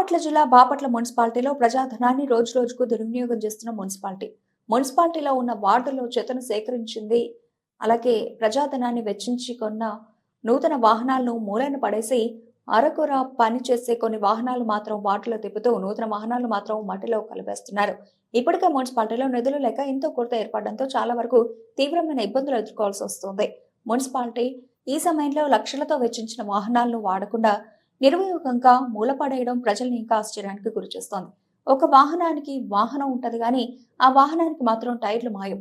బాపట్ల జిల్లా బాపట్ల మున్సిపాలిటీలో ప్రజాధనాన్ని రోజు రోజుకు దుర్వినియోగం చేస్తున్న మున్సిపాలిటీ. మున్సిపాలిటీలో ఉన్న వార్డులో చెత్తను సేకరించింది. అలాగే ప్రజాధనాన్ని వెచ్చించి కొన్న నూతన వాహనాలను మూలన పడేసి అరకొర పని చేసే కొన్ని వాహనాలు మాత్రం వాటిలో తిప్పుతూ నూతన వాహనాలు మాత్రం మట్టిలో కలిపేస్తున్నారు. ఇప్పటికే మున్సిపాలిటీలో నిధులు లేక ఎంతో కొరత ఏర్పడడంతో చాలా వరకు తీవ్రమైన ఇబ్బందులు ఎదుర్కోవాల్సి వస్తుంది. మున్సిపాలిటీ ఈ సమయంలో లక్షలతో వెచ్చించిన వాహనాలను వాడకుండా నిర్వయోగంగా మూలపడేయడం ప్రజల్ని ఇంకా ఆశ్చర్యానికి గురిచేస్తోంది. ఒక వాహనానికి వాహనం ఉంటది కానీ ఆ వాహనానికి మాత్రం టైర్లు మాయం.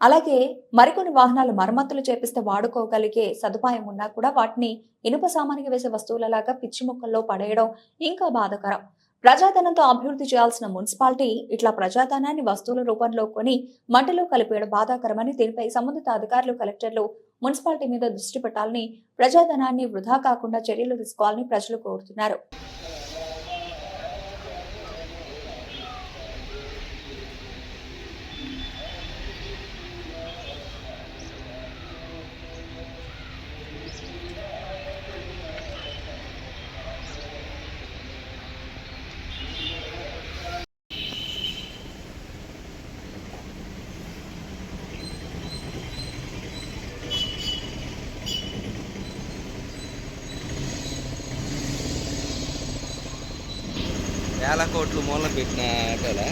అలాగే మరికొన్ని వాహనాలు మరమ్మతులు చేపిస్తే వాడుకోగలిగే సదుపాయం ఉన్నా కూడా వాటిని ఇనుప సామానికి వేసే వస్తువులలాగా పిచ్చి మొక్కల్లో పడేయడం ఇంకా బాధకరం. ప్రజాధనంతో అభివృద్ధి చేయాల్సిన మున్సిపాలిటీ ఇట్లా ప్రజాధనాన్ని వస్తువుల రూపంలో కొని మంటలో కలిపేయడం బాధాకరమని దీనిపై సంబంధిత అధికారులు కలెక్టర్లు మున్సిపాలిటీ మీద దృష్టి పెట్టాలని ప్రజాధనాన్ని వృధా కాకుండా చర్యలు తీసుకోవాలని ప్రజలు కోరుతున్నారు. వేల కోట్లు మూలం పెట్టిన ఆటోలా